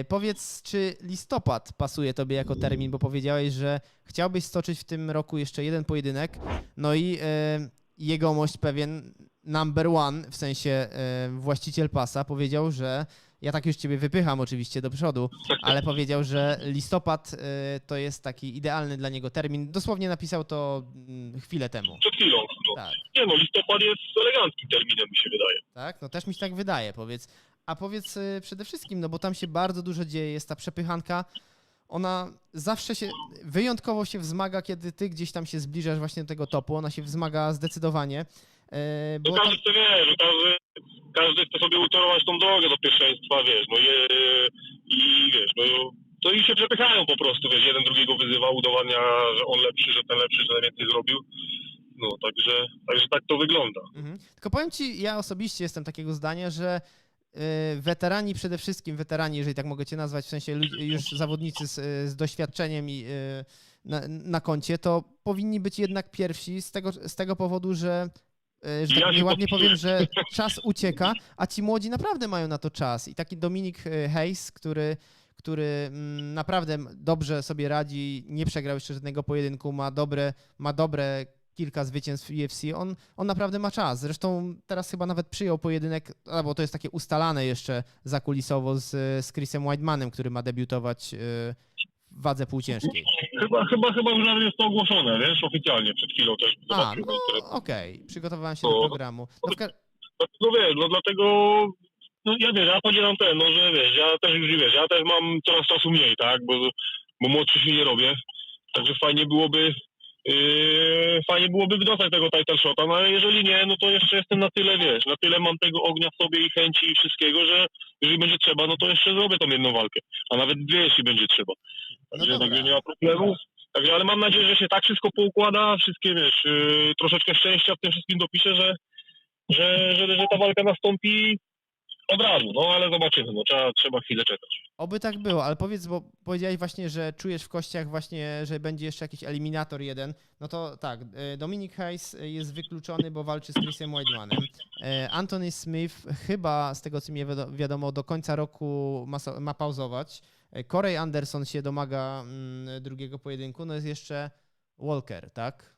E, Powiedz, czy listopad pasuje tobie jako termin, bo powiedziałeś, że chciałbyś stoczyć w tym roku jeszcze jeden pojedynek, no i e, jegomość pewien number one, w sensie e, właściciel pasa, powiedział, że ja tak już ciebie wypycham oczywiście do przodu, ale powiedział, że listopad e, to jest taki idealny dla niego termin. Dosłownie napisał to mm, chwilę temu. Przed chwilą. No. Tak. Nie no, listopad jest eleganckim terminem, mi się wydaje. Tak, no też mi się tak wydaje, powiedz. A powiedz y, przede wszystkim, no bo tam się bardzo dużo dzieje, jest ta przepychanka. Ona zawsze się, wyjątkowo się wzmaga, kiedy ty gdzieś tam się zbliżasz właśnie do tego topu. Ona się wzmaga zdecydowanie. y, No Bo tam, każdy chce, wiesz, każdy, każdy chce sobie utorować tą drogę do pierwszeństwa, wiesz, no je, i wiesz, no to i się przepychają po prostu, wiesz, jeden drugiego wyzywa, udowadnia, że on lepszy, że ten lepszy, że najwięcej zrobił. No, także, także tak to wygląda. mhm. Tylko powiem ci, ja osobiście jestem takiego zdania, że weterani przede wszystkim, weterani, jeżeli tak mogę cię nazwać, w sensie już zawodnicy z, z doświadczeniem i y, na, na koncie, to powinni być jednak pierwsi z tego, z tego powodu, że y, że Ja tak nieładnie podpisuję. powiem, że czas ucieka, a ci młodzi naprawdę mają na to czas. I taki Dominik y, Hayes, który, który mm, naprawdę dobrze sobie radzi, nie przegrał jeszcze żadnego pojedynku, ma dobre, ma dobre kilka zwycięstw UFC, on, on naprawdę ma czas. Zresztą teraz chyba nawet przyjął pojedynek, albo to jest takie ustalane jeszcze zakulisowo z, z Chrisem Whitemanem, który ma debiutować y, w wadze półciężkiej. Chyba, chyba, chyba już nawet jest to ogłoszone, wiesz, oficjalnie, przed chwilą też A, zobaczyłem. no okej, przygotowałem się No. do programu. No, w ka- No wiesz, no dlatego, no ja wiesz, ja podzielam ten, no że wiesz, ja też już wiesz, ja też mam coraz czasu mniej, tak, bo, bo młodszy się nie robię, także fajnie byłoby, yy, fajnie byłoby wydostać tego title shota, no ale jeżeli nie, no to jeszcze jestem na tyle, wiesz, na tyle mam tego ognia w sobie i chęci i wszystkiego, że jeżeli będzie trzeba, no to jeszcze zrobię tą jedną walkę, a nawet dwie, jeśli będzie trzeba. No Także, dobra. także nie ma problemu. Także, ale mam nadzieję, że się tak wszystko poukłada, wszystkie, wiesz, yy, troszeczkę szczęścia w tym wszystkim dopiszę, że, że, że, że ta walka nastąpi od razu, no ale zobaczymy, trzeba, trzeba chwilę czekać. Oby tak było, ale powiedz, bo powiedziałeś właśnie, że czujesz w kościach właśnie, że będzie jeszcze jakiś eliminator jeden. No to tak, e, Dominik Hayes jest wykluczony, bo walczy z Chrisem Whitemanem. E, Anthony Smith chyba, z tego co mi wiado- wiadomo, do końca roku ma, ma pauzować. E, Corey Anderson się domaga mm, drugiego pojedynku. No jest jeszcze Walker, tak?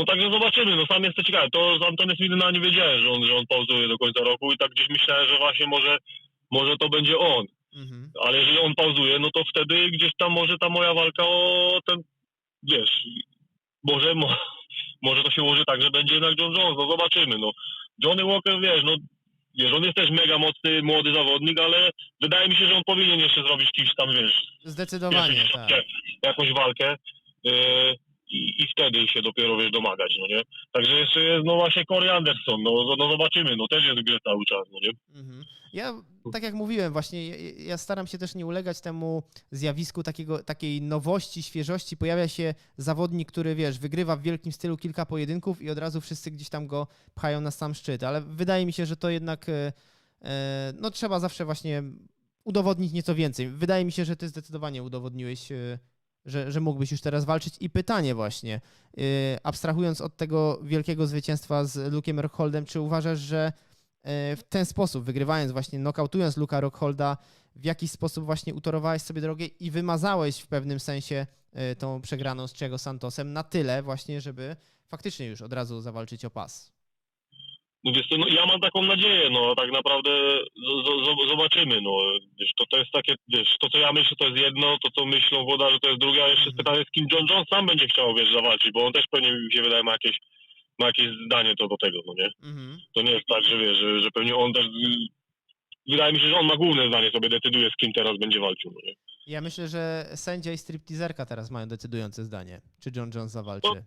No także zobaczymy, no sam jestem ciekawy. To z Antony Swidena nie wiedziałem, że on, że on pauzuje do końca roku i tak gdzieś myślałem, że właśnie może, może to będzie on. Mhm. Ale jeżeli on pauzuje, no to wtedy gdzieś tam może ta moja walka o ten, wiesz, może, mo, może to się ułoży tak, że będzie jednak John Jones, no zobaczymy, no. Johnny Walker, wiesz, no, wiesz, on jest też mega mocny, młody zawodnik, ale wydaje mi się, że on powinien jeszcze zrobić kimś tam, wiesz, Zdecydowanie, pierwszy tak. jakąś walkę yy, i, wtedy się dopiero, wiesz, domagać, no nie? Także jeszcze jest, no właśnie Corey Anderson, no, no zobaczymy, no też jest w grze cały czas, no nie? Mhm. Ja, tak jak mówiłem, właśnie ja, ja staram się też nie ulegać temu zjawisku takiego, takiej nowości, świeżości. Pojawia się zawodnik, który wiesz, wygrywa w wielkim stylu kilka pojedynków i od razu wszyscy gdzieś tam go pchają na sam szczyt. Ale wydaje mi się, że to jednak e, e, no, trzeba zawsze właśnie udowodnić nieco więcej. Wydaje mi się, że ty zdecydowanie udowodniłeś, e, że, że mógłbyś już teraz walczyć. I pytanie właśnie, e, abstrahując od tego wielkiego zwycięstwa z Luke'em Rockholdem, czy uważasz, że e, w ten sposób, wygrywając właśnie, nokautując Luka Rockholda, w jakiś sposób właśnie utorowałeś sobie drogę i wymazałeś w pewnym sensie e, tą przegraną z Czego Santosem na tyle właśnie, żeby faktycznie już od razu zawalczyć o pas. No no ja mam taką nadzieję, no tak naprawdę zobaczymy, no wiesz, to, to jest takie, wiesz, to co ja myślę to jest jedno, to co myślą włodarze to jest drugie, a jeszcze jest pytanie z kim John Jones sam będzie chciał, wiesz, zawalczyć, bo on też pewnie mi się wydaje ma jakieś, ma jakieś zdanie to do tego, no nie? Mhm. To nie jest tak, że wiesz, że, że pewnie on też, wydaje mi się, że on ma główne zdanie, sobie decyduje z kim teraz będzie walczył, no nie? Ja myślę, że sędzia i stripteaserka teraz mają decydujące zdanie, czy John Jones zawalczy. No,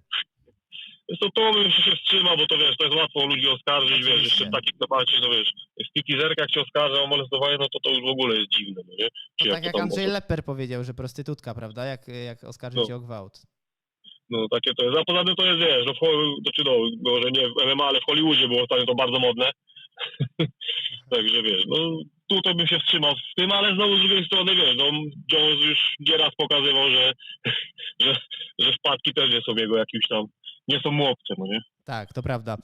Więc to, to bym się wstrzymał, bo to wiesz, to jest łatwo ludzi oskarżyć, wiesz, Oczywiście. jeszcze w takich temacie, no wiesz, stipizerka jak cię oskarża o molestowanie, no to to już w ogóle jest dziwne, no nie? Czy To jak tak to jak Andrzej może- Lepper powiedział, że prostytutka, prawda? Jak, jak oskarży No. cię o gwałt. No takie to jest, a poza tym to jest, wiesz, no w, Ho- to czy no, może nie w MMA, ale w Hollywoodzie było ostatnio to bardzo modne. Także wiesz, no tutaj bym się wstrzymał z tym, ale znowu z drugiej strony, wiesz, no Jones już nieraz pokazywał, że, że, że wpadki też nie są jego jakimś tam, nie są mu obce, no nie? Tak, to prawda.